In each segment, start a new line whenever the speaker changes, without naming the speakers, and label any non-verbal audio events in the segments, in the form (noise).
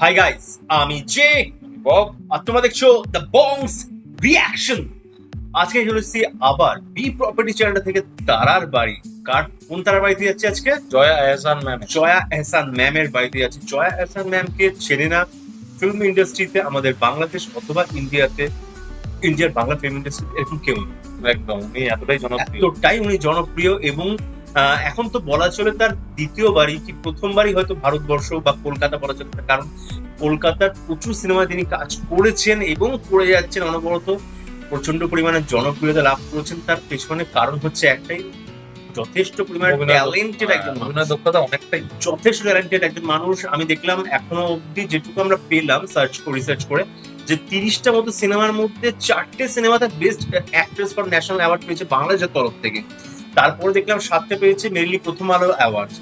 High guys আমি J Bob আর তোমরা দেখছ দ্য বংস রিয়াকশন আজকে চলে এসেছি আবার বি প্রপার্টি চ্যানেলটা থেকে তারার বাড়ি। কার কোন তারার বাড়িতে যাচ্ছে আজকে?
জয়া এহসান ম্যাম।
জয়া এহসান ম্যামের বাড়িতে যাচ্ছে। জয়া এহসান ম্যামকে চেনে না। ফিল্ম ইন্ডাস্ট্রিতে আমাদের বাংলাদেশ অথবা ইন্ডিয়াতে ইন্ডিয়ার বাংলা ফিল্ম ইন্ডাস্ট্রি এরকম কেউ নেই।
একদম উনি এতটাই জনপ্রিয়।
এতটাই উনি জনপ্রিয় এবং এখন তো বলা চলে তার দ্বিতীয় দ্বিতীয়বারই কি প্রথমবারই হয়তো ভারতবর্ষ বা কলকাতা বলা চলে কারণ কলকাতার প্রচুর সিনেমায় তিনি কাজ করেছেন এবং করে যাচ্ছেন অনবরত। প্রচণ্ড পরিমাণে জনপ্রিয়তা লাভ করেছেন। তার পেছনে কারণ হচ্ছে একটাই যথেষ্ট পরিমাণে ট্যালেন্টেড একজন মানুষ।
অভিনয় দক্ষতা অনেকটাই।
যথেষ্ট ট্যালেন্টেড একজন মানুষ। আমি দেখলাম এখনও অবধি যেটুকু আমরা পেলাম সার্চ করে রিসার্চ করে যে তিরিশটা মতো সিনেমার মধ্যে চারটে সিনেমাতে best actress for national award পেয়েছে বাংলাদেশের তরফ থেকে। তারপরে দেখলাম সাতটা পেয়েছে মেনলি প্রথম আলো অ্যাওয়ার্ড।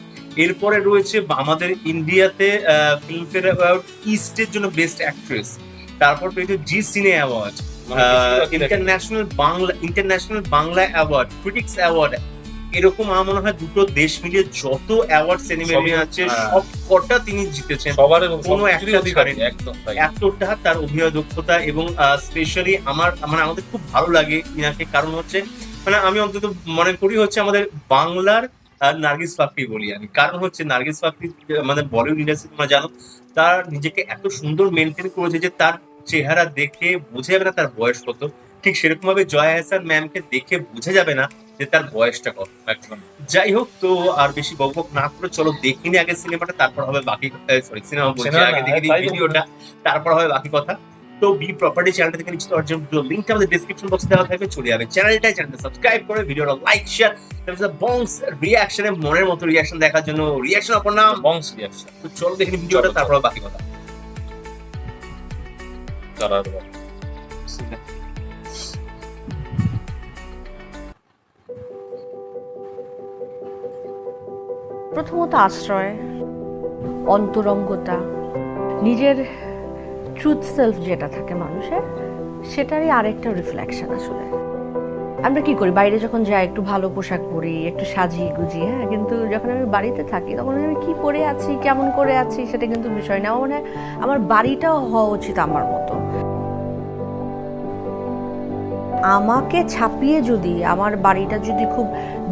এরপরে রয়েছে আমাদের ইন্ডিয়াতে ফিল্মফেয়ার অ্যাওয়ার্ড ইস্টের জন্য বেস্ট অ্যাক্ট্রেস তারপর পেয়েছে Zee cine award international Bangla international Bangla award critics award এরকম আমার মনে হয় দুটো দেশ মিলিয়ে যত অ্যাওয়ার্ড সিনেমা আছে
হ্যাঁ।
সব কটা তিনি জিতেছেন।
সবার
কোনো এতটা তার অভিনয় দক্ষতা এবং স্পেশালি আমার মানে আমাদের খুব ভালো লাগে ইনাকে। কারণ হচ্ছে মানে আমি অন্তত মনে করি হচ্ছে আমাদের বাংলার নার্গিস ফাকরি বলি আমি। কারণ হচ্ছে নার্গিস ফাকরি আমাদের বলিউড ইন্ডাস্ট্রি তোমরা জানো তার নিজেকে এত সুন্দর মেনটেন করেছে যে তার চেহারা দেখে বোঝা যাবে না তার বয়স কত। ঠিক সেরকম ভাবে জয়া হাসান ম্যামকে দেখে বোঝা যাবে না যে তার বয়সটা কত যাই হোক তো আর বেশি বকবক না করে চলো দেখিনি আগে সিনেমাটা তারপর হবে বাকি সরি সিনেমা বলছি আগে
না,
দেখে দিই
তাই তো।
ভিডিওটা তারপর হবে বাকি কথা। তো বি প্রপার্টি চ্যানেলটা থেকে নিশ্চিত অর্জন লিঙ্কটা আমাদের ডেসক্রিপশন বক্সে দেওয়া থাকবে। চলে যাবে চ্যানেলটা চ্যানেলটা সাবস্ক্রাইব করে ভিডিওটা লাইক শেয়ার তারপর বংস রিয়াকশনে মনের মতো রিয়াকশন দেখার জন্য রিয়াকশন অপর নাম
বংশ রিয়াকশন
তো চলো দেখে নিই ভিডিওটা তারপর বাকি কথা।
তারার
প্রথমত আশ্রয় অন্তরঙ্গতা নিজের ট্রুথ সেলফ যেটা থাকে মানুষের, সেটারই আরেকটা রিফ্লেকশন আসলে। আমরা কি করি? বাইরে যখন যাই, একটু ভালো পোশাক পরি, একটু সাজিয়ে গুজিয়ে হ্যাঁ? কিন্তু যখন আমি বাড়িতে থাকি, তখন আমি কি পরে আছি, কেমন করে আছি, সেটা কিন্তু বিষয় না। মানে আমার বাড়িটাও হওয়া উচিত আমার মতো। আমাকে ছাপিয়ে যদি আমার বাড়িটা যদি খুব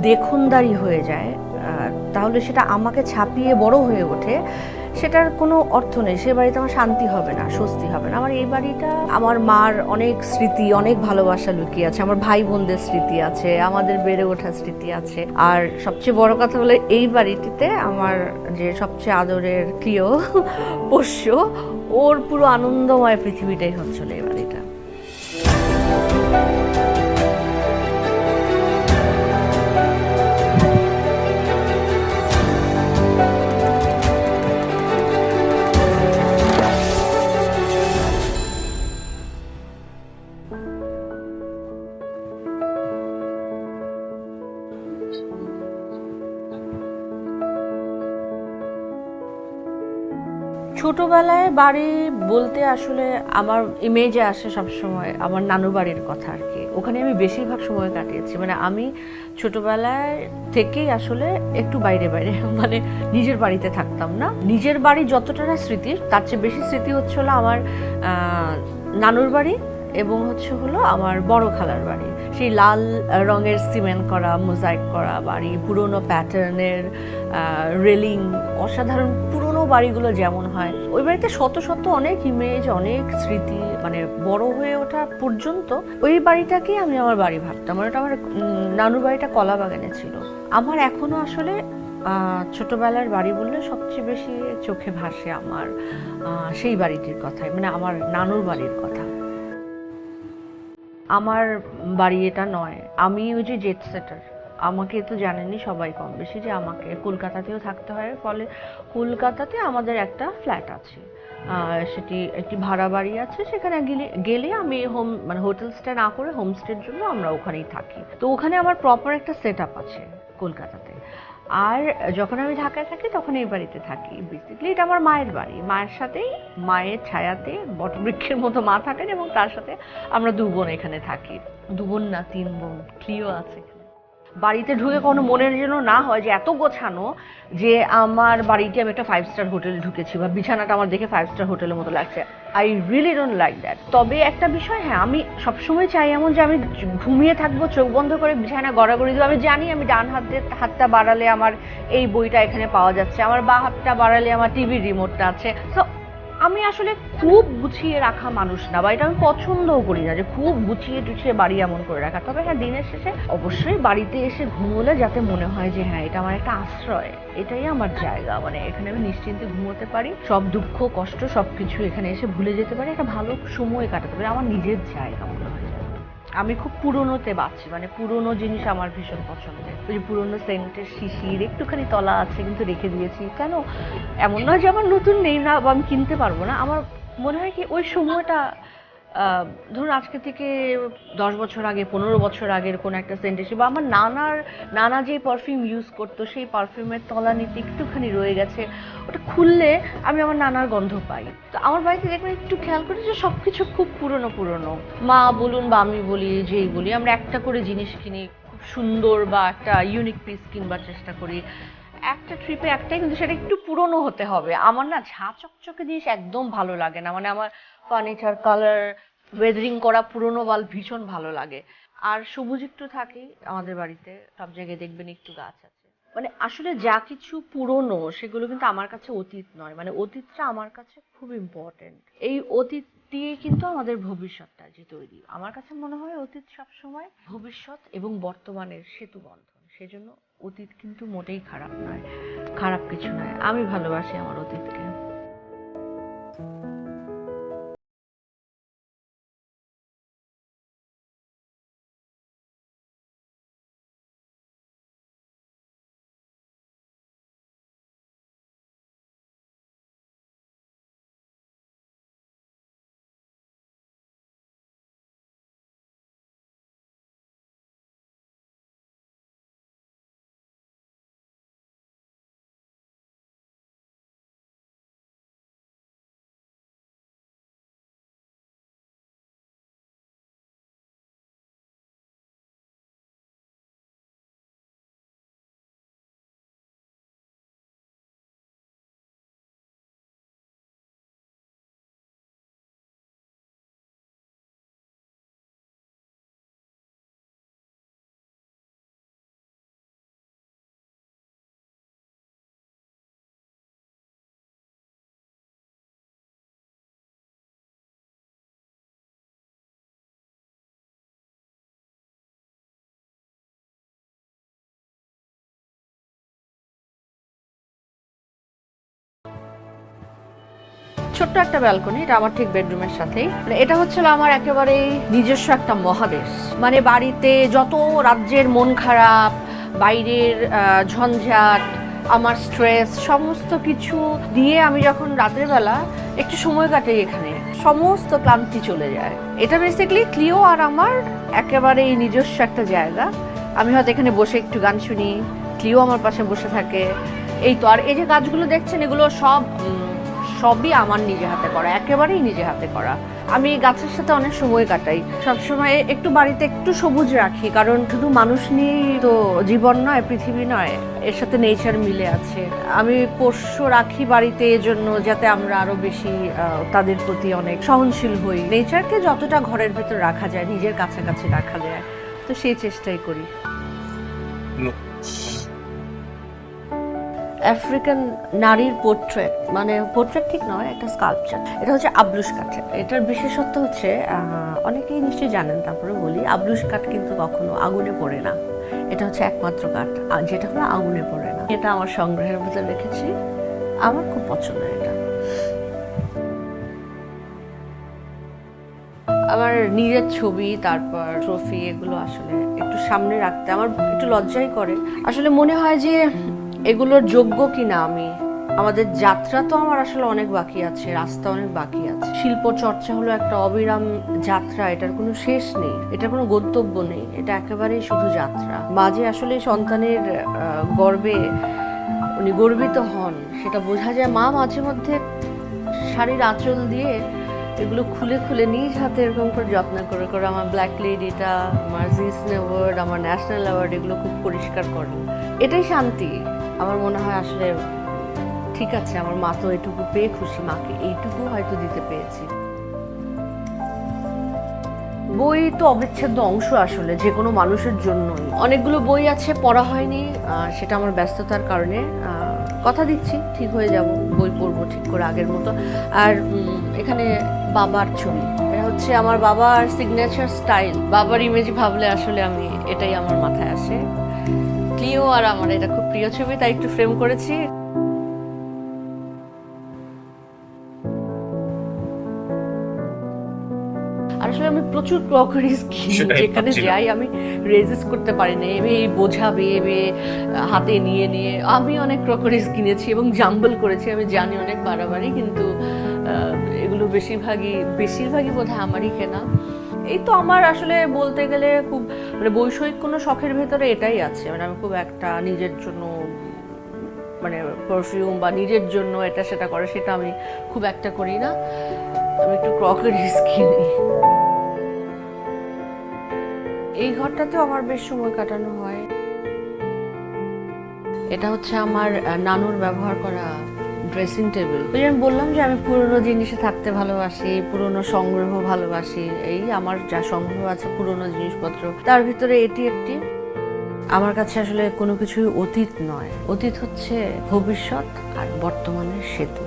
দেখনদারি হয়ে যায় তাহলে সেটা আমাকে ছাপিয়ে বড় হয়ে ওঠে। সেটার কোনো অর্থ নেই। সে বাড়িতে আমার শান্তি হবে না, স্বস্তি হবে না। আমার এই বাড়িটা, আমার মার অনেক স্মৃতি, অনেক ভালোবাসা লুকিয়ে আছে। আমার ভাই বোনদের স্মৃতি আছে, আমাদের বেড়ে ওঠার স্মৃতি আছে। আর সবচেয়ে বড় কথা হলো, এই বাড়িটিতে আমার যে সবচেয়ে আদরের প্রিয় পোষ্য, ওর পুরো আনন্দময় পৃথিবীটাই হচ্ছিল এই ছোটবেলায় বাড়ি বলতে আসলে আমার ইমেজে আসে সবসময় আমার নানু বাড়ির কথা আর কি। ওখানে আমি বেশিরভাগ সময় কাটিয়েছি। মানে আমি ছোটবেলায় থেকেই আসলে একটু বাইরে বাইরে (laughs) মানে নিজের বাড়িতে থাকতাম না। নিজের বাড়ি যতটা না স্মৃতি তার চেয়ে বেশি স্মৃতি হচ্ছিল আমার নানুর বাড়ি এবং হচ্ছে হলো আমার বড় খালার বাড়ি। সেই লাল রঙের সিমেন্ট করা, মোজাইক করা বাড়ি, পুরনো প্যাটার্নের রেলিং, অসাধারণ পুরনো বাড়িগুলো যেমন হয়। ওই বাড়িতে শত শত অনেক ইমেজ, অনেক স্মৃতি মানে বড় হয়ে ওঠা পর্যন্ত ওই বাড়িটাকেই আমি আমার বাড়ি ভাবতাম। মানে ওটা আমার নানুর বাড়িটা কলা বাগানে ছিল। আমার এখনও আসলে ছোটবেলার বাড়ি বললে সবচেয়ে বেশি চোখে ভাসে আমার সেই বাড়িটির কথাই মানে আমার নানুর বাড়ির কথা। আমার বাড়ি এটা নয়। আমি ওই যে জেট সেটার আমাকে তো জানেনি সবাই কম বেশি যে আমাকে কলকাতাতেও থাকতে হয়। ফলে কলকাতাতে আমাদের একটা ফ্ল্যাট আছে। সেটি একটি ভাড়া বাড়ি আছে। সেখানে গেলে গেলে আমি হোম মানে হোটেল স্টে না করে হোমস্টের জন্য আমরা ওখানেই থাকি। তো ওখানে আমার প্রপার একটা সেট আপ আছে কলকাতাতে। আর যখন আমি ঢাকায় থাকি, তখন এই বাড়িতে থাকি। বেসিক্যালি এটা আমার মায়ের বাড়ি। মায়ের সাথেই, মায়ের ছায়াতে, বটবৃক্ষের মতো মা থাকেন এবং তার সাথে আমরা দু বোন এখানে থাকি। দু বোন না, তিন বোন প্রিয় আছে। বাড়িতে ঢুকে কোনো মনের যেন না হয়, যে এত গোছানো যে আমার বাড়িতে আমি একটা ফাইভ স্টার হোটেলে ঢুকেছি বা বিছানাটা আমার দেখে ফাইভ স্টার হোটেলের মতো লাগছে। I really don't like that তবে একটা বিষয় হ্যাঁ আমি সবসময় চাই এমন যে আমি ঘুমিয়ে থাকব, চোখ বন্ধ করে বিছানা গড়াগড়ি দেবো। আমি জানি আমি ডান হাত, হাতটা বাড়ালে আমার এই বইটা এখানে পাওয়া যাচ্ছে, আমার বা হাতটা বাড়ালে আমার টিভির রিমোটটা আছে। তো আমি আসলে খুব গুছিয়ে রাখা মানুষ না, বা এটা আমি পছন্দও করি না যে খুব গুছিয়ে টুছিয়ে বাড়ি এমন করে রাখা তবে হ্যাঁ দিনের শেষে অবশ্যই বাড়িতে এসে ঘুমোলে যাতে মনে হয় যে হ্যাঁ এটা আমার একটা আশ্রয়, এটাই আমার জায়গা মানে এখানে আমি নিশ্চিন্তে ঘুমোতে পারি, সব দুঃখ, কষ্ট সব কিছু এখানে এসে ভুলে যেতে পারি, একটা ভালো সময় কাটাতে পারি আমার নিজের জায়গা। আমি খুব পুরনোতে বাঁচি মানে পুরনো জিনিস আমার ভীষণ পছন্দের। ওই যে পুরনো সেন্টের শিশির, একটুখানি তলা আছে কিন্তু রেখে দিয়েছি। কেন? এমন নয় যে আমার নতুন নেই, না, বা আমি কিনতে পারব না। আমার মনে হয় কি ওই সময়টা ধরুন আজকে থেকে দশ বছর আগে, পনেরো বছর আগের কোনো একটা সেন্ট এসে বা আমার নানার, নানা যে পারফিউম ইউজ করতো, সেই পারফিউমের তলানিতে একটুখানি রয়ে গেছে। ওটা খুললে আমি আমার নানার গন্ধ পাই। তো আমার বাড়িতে দেখবেন একটু খেয়াল করি যে সব কিছু খুব পুরনো পুরনো। মা বলুন বা আমি বলি, যেই বলি, আমরা একটা করে জিনিস কিনি, খুব সুন্দর বা একটা ইউনিক পিস কিনবার চেষ্টা করি। একটা ট্রিপে একটাই, কিন্তু সেটা একটু পুরনো হতে হবে। আমার না ঝাঁ চকচকে জিনিস একদম ভালো লাগে না। মানে আমার ফার্নিচার কালার ওয়েদারিং করা পুরনো ওয়াল ভীষণ ভালো লাগে। আর সবুজ একটু থাকেই আমাদের বাড়িতে সব জায়গায় দেখবেন একটু গাছ আছে। মানে আসলে যা কিছু পুরনো, সেগুলো কিন্তু আমার কাছে অতীত নয়। মানে অতীতটা আমার কাছে খুব ইম্পর্টেন্ট এই অতীত দিয়ে কিন্তু আমাদের ভবিষ্যৎটা যে তৈরি। আমার কাছে মনে হয় অতীত সবসময় ভবিষ্যৎ এবং বর্তমানের সেতু বন্ধন সেজন্য অতীত কিন্তু মোটেই খারাপ নয়। খারাপ কিছু নয়। আমি ভালোবাসি আমার অতীতকে। ছোট্ট একটা ব্যালকনি এটা আমার ঠিক বেডরুমের সাথেই। মানে এটা হচ্ছিল আমার একেবারে নিজস্ব একটা মহাদেশ মানে বাড়িতে যত রাজ্যের মন খারাপ, বাইরের ঝঞ্ঝাট, আমার স্ট্রেস সমস্ত কিছু দিয়ে আমি যখন রাতের বেলা একটু সময় কাটাই এখানে, সমস্ত ক্লান্তি চলে যায়। এটা বেসিক্যালি ক্লিও আর আমার একেবারেই নিজস্ব একটা জায়গা। আমি হয়তো এখানে বসে একটু গান শুনি ক্লিও আমার পাশে বসে থাকে। এই তো, আর এই যে গাছগুলো দেখছেন, এগুলো সব সবই আমার নিজে হাতে করা, একেবারেই নিজে হাতে করা। আমি গাছের সাথে অনেক সময় কাটাই। সবসময় একটু বাড়িতে একটু সবুজ রাখি, কারণ শুধু মানুষ নিয়েই তো জীবন নয়, পৃথিবী নয়, এর সাথে নেচার মিলে আছে। আমি পোষ্য রাখি বাড়িতে এজন্য, যাতে আমরা আরও বেশি তাদের প্রতি অনেক সহনশীল হই। নেচারকে যতটা ঘরের ভেতর রাখা যায়, নিজের কাছাকাছি রাখা যায়, তো সেই চেষ্টাই করি। আফ্রিকান নারীর পোর্ট্রেট মানে পোর্ট্রেট ঠিক নয়, একটা স্কাল্পচার এটা হচ্ছে আবলুস কাঠের এটার বিশেষত্ব হচ্ছে অনেকেই নিশ্চয়ই জানেন, তারপরে বলি আবলুস কাঠ কিন্তু কখনো আগুনে পড়ে না। এটা হচ্ছে একমাত্র কাঠ যেটা হলো আগুনে পড়ে না। এটা আমার সংগ্রহের ভিতরে রেখেছি। আমার খুব পছন্দ এটা। আমার নিজের ছবি, তারপর ট্রফি এগুলো আসলে একটু সামনে রাখতে আমার একটু লজ্জাই করে। আসলে মনে হয় যে এগুলোর যোগ্য কিনা আমি? আমাদের যাত্রা তো আমার আসলে অনেক বাকি আছে, রাস্তা অনেক বাকি আছে। শিল্প চর্চা হলো একটা অবিরাম যাত্রা, এটার কোনো শেষ নেই। এটার কোনো গন্তব্য নেই। এটা একেবারেই শুধু যাত্রা। মাঝে আসলে সন্তানের গর্বে উনি গর্বিত হন। সেটা বোঝা যায় মা মাঝে মধ্যে শাড়ির আঁচল দিয়ে এগুলো খুলে খুলে নিজ হাতে এরকম করে যত্ন করে করে আমার ব্ল্যাক লেডিটা আমার জিসন অ্যাওয়ার্ড আমার ন্যাশনাল অ্যাওয়ার্ড এগুলো খুব পরিষ্কার করে এটাই শান্তি। আমার মনে হয় আসলে ঠিক আছে, আমার মা তো এটুকু পেয়ে খুশি, মাকে এইটুকু হয়তো দিতে পেরেছি। বই তো অবিচ্ছেদ্য অংশ আসলে, যে কোনো মানুষের জন্যই। অনেকগুলো বই আছে, পড়া হয়নি সেটা আমার ব্যস্ততার কারণে কথা দিচ্ছি, ঠিক হয়ে যাব, বই পড়ব ঠিক করে আগের মতো। আর এখানে বাবার ছবি হচ্ছে আমার বাবার সিগনেচার স্টাইল বাবার ইমেজ ভাবলে আসলে আমি এটাই আমার মাথায় আসে। ক্লিও আর আমার এটা খুব প্রিয় ছবি তাই একটু ফ্রেম করেছি। আসলে আমি প্রচুর ক্রকারিজ (laughs) কিনি যেখানে যাই আমি রেজিস্ট করতে পারি না এবে এই বোঝা বেয়ে হাতে নিয়ে নিয়ে। আমি অনেক ক্রকারিজ কিনেছি এবং জাম্বল করেছি আমি জানি অনেক বাড়াবাড়ি কিন্তু এগুলো বেশিরভাগই বেশিরভাগই বোধহয় আমারই কেনা। এই তো আমার আসলে বলতে গেলে খুব মানে বৈষয়িক কোনো শখের ভেতরে এটাই আছে। মানে আমি খুব একটা নিজের জন্য মানে পারফিউম বা নিজের জন্য এটা সেটা করে, সেটা আমি খুব একটা করি না। আমি একটু ক্রকারিজ কিনি। এই ঘরটাতেও আমার বেশ সময় কাটানো হয়। এটা হচ্ছে আমার নানুর ব্যবহার করা ড্রেসিং টেবিল ওই আমি বললাম যে, আমি পুরনো জিনিসে থাকতে ভালোবাসি, পুরনো সংগ্রহ ভালোবাসি। এই আমার যা সংগ্রহ আছে পুরনো জিনিসপত্র, তার ভিতরে এটি একটি। আমার কাছে আসলে কোনো কিছুই অতীত নয়। অতীত হচ্ছে ভবিষ্যৎ আর বর্তমানের সেতু।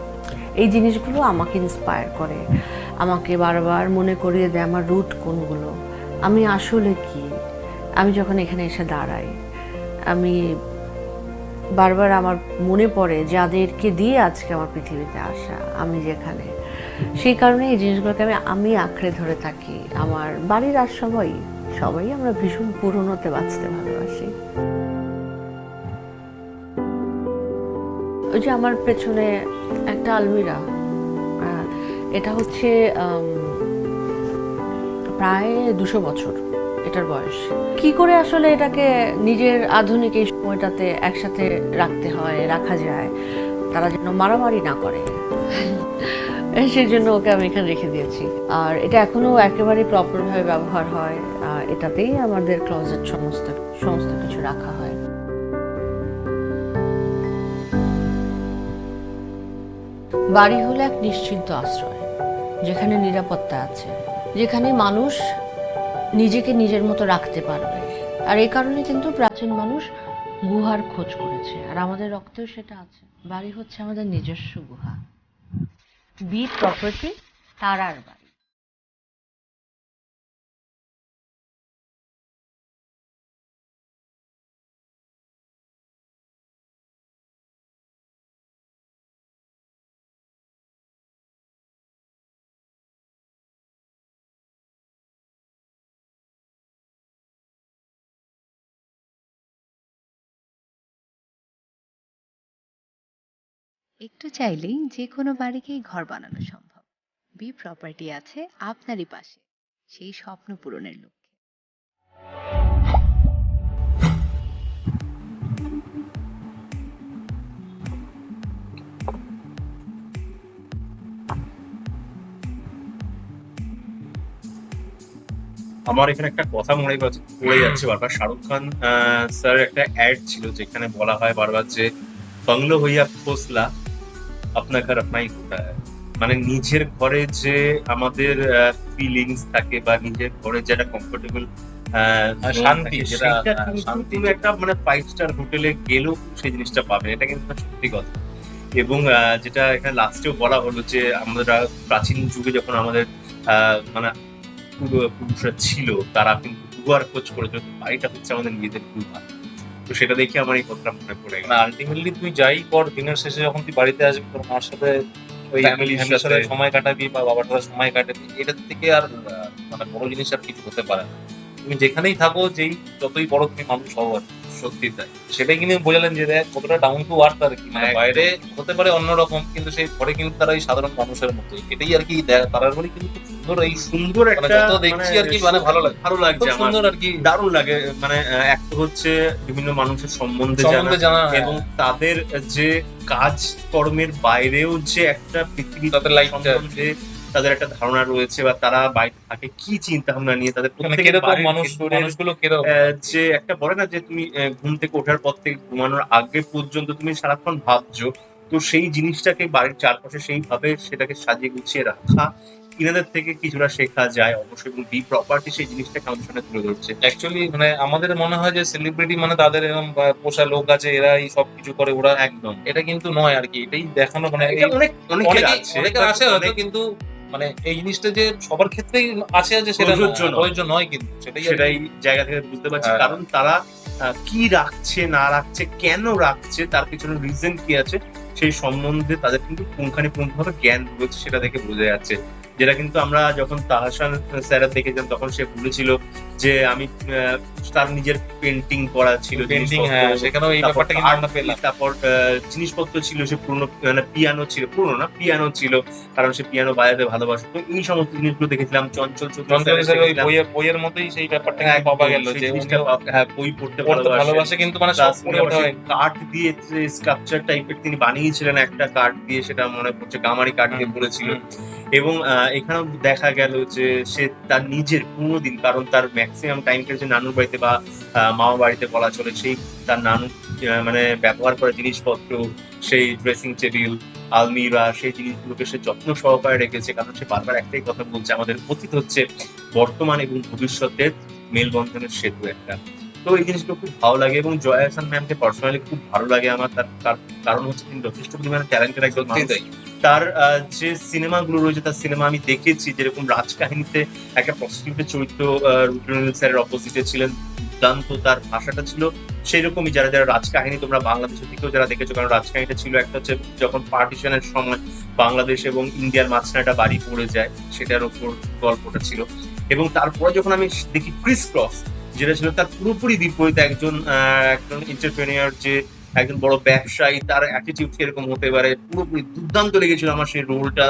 এই জিনিসগুলো আমাকে ইন্সপায়ার করে। আমাকে বারবার মনে করিয়ে দেয় আমার রুট কোনগুলো। আমি আসলে কি? আমি যখন এখানে এসে দাঁড়াই, আমি বারবার আমার মনে পড়ে যাদেরকে দিয়ে আজকে আমার পৃথিবীতে আসা, আমি যেখানে। সেই কারণে এই জিনিসগুলোকে আমি আমি আঁকড়ে ধরে থাকি। আমার বাড়ির আর সবাই সবাই আমরা ভীষণ পুরনোতে বাঁচতে ভালোবাসি। ওই যে আমার পেছনে একটা আলমিরা এটা হচ্ছে প্রায় দুশো বছর, এটার বয়স। কি করে আসলে এটাকে নিজের আধুনিক এই সময়টাতে একসাথে রাখতে হয়, রাখা যায়। তারা যেন মারামারি না করে। সেই জন্য ওকে আমি এখানে রেখে দিয়েছি। আর এটা এখনও একেবারে প্রপার ভাবে ব্যবহার হয়। এটাতেই আমাদের ক্লোজেট সমস্ত সমস্ত কিছু রাখা হয়। বাড়ি হলো এক নিশ্চিন্ত আশ্রয়, যেখানে নিরাপত্তা আছে, যেখানে মানুষ নিজেকে নিজের মতো রাখতে পারবে। আর এই কারণে কিন্তু প্রাচীন মানুষ গুহার খোঁজ করেছে। আর আমাদের রক্তেও সেটা আছে। বাড়ি হচ্ছে আমাদের নিজস্ব গুহা। বি প্রপার্টি তারার বাড়ি।
একটু চাইলেই যে কোনো বাড়িকেই ঘর বানানো সম্ভব। বি প্রপার্টি আছে আপনারই পাশে, সেই স্বপ্ন পূরণের লক্ষ্যে।
আমার এখানে একটা কথা মনে পড়ে- যাচ্ছে বারবার। শাহরুখ খান স্যার একটা অ্যাড ছিল যেখানে বলা হয় বারবার যে, বাংলো হইয়া আপনার ঘর আপনাই হোতা হ্যায়। মানে নিজের ঘরে যে আমাদের ফিলিংস থাকে বা নিজের ঘরে যেটা কমফোর্টেবল
শান্তি, যেটা,
তুমি একটা মানে ফাইভ স্টার হোটেলে গেলেও সেই জিনিসটা পাবে। এটা কিন্তু সত্যি কথা। এবং যেটা এখানে লাস্টেও বলা হলো যে আমরা প্রাচীন যুগে যখন আমাদের আহ, মানে পূর্ব- পুরুষরা ছিল তারা কিন্তু গুহার খোঁজ করেছিল বাড়িটা হচ্ছে আমাদের নিজেদের গুহা তো সেটা দেখে আমার এই কথাটা মনে পড়ে গেল
মানে আলটিমেটলি তুই যাই কর দিনের শেষে যখন তুই বাড়িতে আসবি তোর মার সাথে ওই ফ্যামিলির সাথে। সময় কাটাবি বা বাবার সাথে সময় কাটাবি এটার থেকে আর মানে বড় জিনিস আর কিছু হতে পারে না তুমি যেখানেই থাকো যেই যতই বড় তুমি মানুষ হও আর।
সত্যি তাই।
সেটাই কিন্তু বোঝালেন যে দেখ কতটা ডাউন টু আর্থ আর কি মানে বাইরে হতে পারে অন্যরকম কিন্তু সেই ঘরে কিন্তু তারা এই সাধারণ মানুষের মতোই। এটাই আর কি তারার বলি কিন্তু সুন্দর এই
সুন্দর
মানে
একটা
যত দেখছি আর কি মানে ভালো লাগে
ভালো লাগছে
সুন্দর আর কি।
দারুণ লাগে মানে এক তো হচ্ছে বিভিন্ন মানুষের সম্বন্ধে জানা
জানা
এবং তাদের যে কাজ কর্মের বাইরেও যে একটা পৃথিবী
তাদের
সম্বন্ধে তাদের একটা ধারণা রয়েছে বা তারা বাইরে থাকে কি চিন্তা ভাবনা নিয়ে তাদের
মানে
যে একটা বলে না যে তুমি ঘুম থেকে ওঠার পর থেকে ঘুমানোর আগে পর্যন্ত তুমি সারাক্ষণ ভাবছ তো সেই জিনিসটাকে বাড়ির চারপাশে সেইভাবে সেটাকে সাজিয়ে গুছিয়ে রাখা ইনাদের থেকে কিছুটা শেখা যায় অবশ্যই এবং বি প্রপার্টি সেই জিনিসটাকে আমাদের সামনে তুলে ধরছে।
অ্যাকচুয়ালি মানে আমাদের মনে হয় যে সেলিব্রিটি মানে তাদের এরকম পোষা লোক আছে এরাই সব কিছু করে ওরা
একদম।
এটা কিন্তু নয় আর কি এটাই দেখানো মানে এই-
অনেক আছে
অনেকের আছে হয়তো কিন্তু মানে এই জিনিসটা যে সবার ক্ষেত্রেই আছে আছে সেটা ওই
প্রযোজ্য নয়।
কিন্তু সেটাই
সেটাই জায়গা থেকে বুঝতে পারছি
হ্যাঁ।
কারণ তারা আহ, কি রাখছে না রাখছে কেন রাখছে তার পিছনে রিজন কি আছে সেই সম্বন্ধে তাদের কিন্তু পুঙ্খানুপুঙ্খভাবে জ্ঞান রয়েছে সেটা দেখে বোঝা যাচ্ছে যেটা কিন্তু আমরা যখন তাহাসান স্যারের দেখেছিলাম তখন সে বলেছিল যে আমি তার নিজের পেন্টিং করা ছিল
পেন্টিং হ্যাঁ সেখানেও এই
তারপর
ব্যাপারটা কিন্তু আমরা পেলাম।
তারপর জিনিসপত্র ছিল সে পুরনো মানে পিয়ানো ছিল পুরনো না পিয়ানো ছিল কারণ সে পিয়ানো বাজাতে ভালোবাসতো এই সমস্ত জিনিসগুলো দেখেছিলাম চঞ্চল চৌধুরী।
বইয়ের মধ্যেই সেই ব্যাপারটা পাওয়া গেল যে
হ্যাঁ, বই পড়তে ভালোবাসে
ভালোবাসে কিন্তু মানে
কাঠ দিয়ে স্কাল্পচার টাইপের তিনি বানিয়েছিলেন একটা কাঠ দিয়ে সেটা মনে পড়ছে গামারি কাঠ দিয়ে করেছিল এবং এখানেও দেখা গেল যে সে তার নিজের পুরো দিন, কারণ তার ম্যাক্সিমাম টাইম কেটেছে নানুর বাড়িতে বা মামা বাড়িতে বলা চলে। সেই তার নানু মানে ব্যবহার করা জিনিসপত্র, সেই ড্রেসিং টেবিল আলমিরা, সেই জিনিসগুলোকে সে যত্ন সহকারে রেখেছে। কারণ সে বারবার একটাই কথা বলছে, আমাদের অতীত হচ্ছে বর্তমান এবং ভবিষ্যতের মেলবন্ধনের সেতু একটা। তো এই জিনিসগুলো খুব ভালো লাগে এবং জয়া হাসান ম্যামকে পার্সোনালি খুব ভালো লাগে আমার। তার কারণ হচ্ছে তিনি যথেষ্ট পরিমাণে ট্যালেন্টেড একজন তার যে সিনেমাগুলো রয়েছে তার সিনেমা আমি দেখেছি যেরকম রাজকাহিনীতে একটা প্রসিকিউটের চরিত্র রুদ্রনীল স্যারের অপোজিটে ছিলেন দুর্দান্ত তার ভাষাটা ছিল। সেই রকমই যারা যারা রাজকাহিনী তোমরা বাংলাদেশের দিকেও যারা দেখেছ কারণ রাজকাহিনীটা ছিল একটা হচ্ছে যখন পার্টিশনের সময় বাংলাদেশ এবং ইন্ডিয়ার মাঝখানে একটা বাড়ি পড়ে যায় সেটার ওপর গল্পটা ছিল। এবং তারপরে যখন আমি দেখি ক্রিস ক্রস যেটা ছিল তার পুরোপুরি বিপরীত একজন একজন এন্টারপ্রেনিয়র যে একজন বড় ব্যবসায়ী তার অ্যাটিটিউড এরকম হতে পারে পুরোপুরি দুর্দান্ত লেগেছিল আমার সেই রোলটা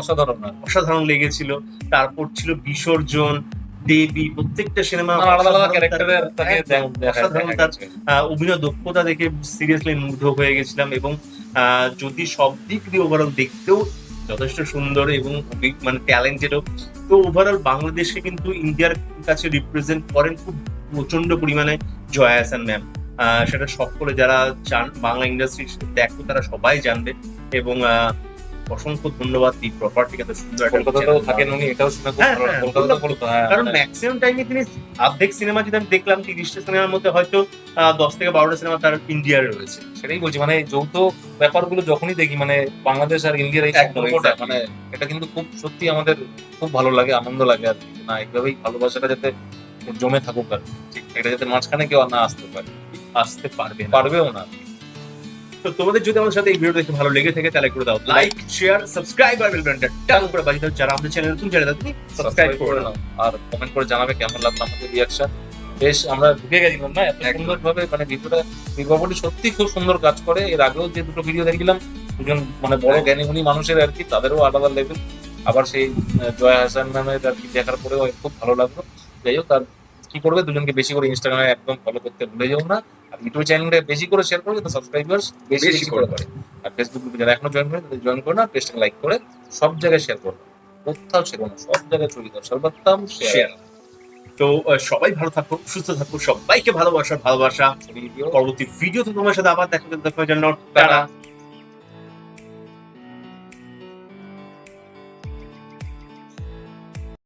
অসাধারণ।
অসাধারণ লেগেছিল। তারপর ছিল বিসর্জন দেবী প্রত্যেকটা সিনেমা
আলাদা আলাদা ক্যারেক্টারের
অসাধারণ তার অভিনয় দক্ষতা দেখে সিরিয়াসলি মুগ্ধ হয়ে গেছিলাম এবং আহ, যদি সব দিক দিয়ে ওভারঅল দেখতেও যথেষ্ট সুন্দর এবং মানে ট্যালেন্টেডও তো ওভারঅল বাংলাদেশকে কিন্তু ইন্ডিয়ার কাছে রিপ্রেজেন্ট করেন খুব প্রচণ্ড পরিমাণে জয়া হাসান ম্যাম সেটা সকলে যারা চান, বাংলা ইন্ডাস্ট্রি দেখো তারা সবাই জানবে। এবং অসংখ্য ধন্যবাদ এই প্রপার্টিকে এত সুন্দর একটা
কলকাতাতেও থাকেন উনি এটাও শুনে খুব
হ্যাঁ,
ভালো
হ্যাঁ,
কলকাতা বলতো হ্যাঁ
কারণ ম্যাক্সিমাম টাইমে তিনি অর্ধেক সিনেমা যদি আমি দেখলাম তিরিশটা সিনেমার মধ্যে হয়তো দশ থেকে বারোটা সিনেমা তার ইন্ডিয়ার রয়েছে।
সেটাই বলছি মানে যৌথ ব্যাপারগুলো যখনই দেখি মানে বাংলাদেশ আর ইন্ডিয়ার এই সম্পর্কটা মানে এটা কিন্তু খুব সত্যি আমাদের খুব ভালো লাগে আনন্দ লাগে আর না এইভাবেই ভালোবাসাটা যাতে জমে থাকুক আর ঠিক এটা যাতে মাঝখানে কেউ না আসতে পারে
আসতে পারবে না।
পারবেও না।
তো তোমাদের যদি আমাদের সাথে এই ভিডিও দেখে ভালো লেগে থাকে তাহলে করে দাও লাইক শেয়ার সাবস্ক্রাইব আর বেল বাটনটা টান করে বাজিয়ে দাও। যারা আমাদের চ্যানেল নতুন চ্যানেল তুমি সাবস্ক্রাইব করে নাও।
আর কমেন্ট করে জানাবে কেমন লাগল আমাদের রিয়াকশন বেশ আমরা ঢুকে গেছিলাম না এত
একদম।
সুন্দর ভাবে মানে ভিডিওটা বিজ্ঞাপনটি সত্যি খুব সুন্দর কাজ করে। এর আগেও যে দুটো ভিডিও দেখলাম দুজন মানে বড় জ্ঞানী গুণী মানুষের আর কি তাদেরও আলাদা লেভেল আবার সেই জয়া হাসান নামের আর কি দেখার পরেও খুব ভালো লাগল। যাই হোক আর কি করবে? দুজনকে বেশি করে ইনস্টাগ্রামে একদম ফলো করতে ভুলে যাও না। আর ইউটিউব চ্যানেলটা বেশি করে শেয়ার করবে তো সাবস্ক্রাইবার্স বেশি
বেশি করে
করে আর ফেসবুক গ্রুপে যারা এখনও জয়েন করে তাদের জয়েন করে না পেজটাকে লাইক করে সব জায়গায় শেয়ার করবে কোথাও শেয়ার না সব জায়গায় ছড়িয়ে দাও সর্বোত্তম শেয়ার
তো সবাই ভালো থাকো সুস্থ থাকো সবাইকে ভালোবাসা ভালোবাসা। পরবর্তী ভিডিও তো তোমার সাথে আবার দেখা দেখা জন্য টাটা।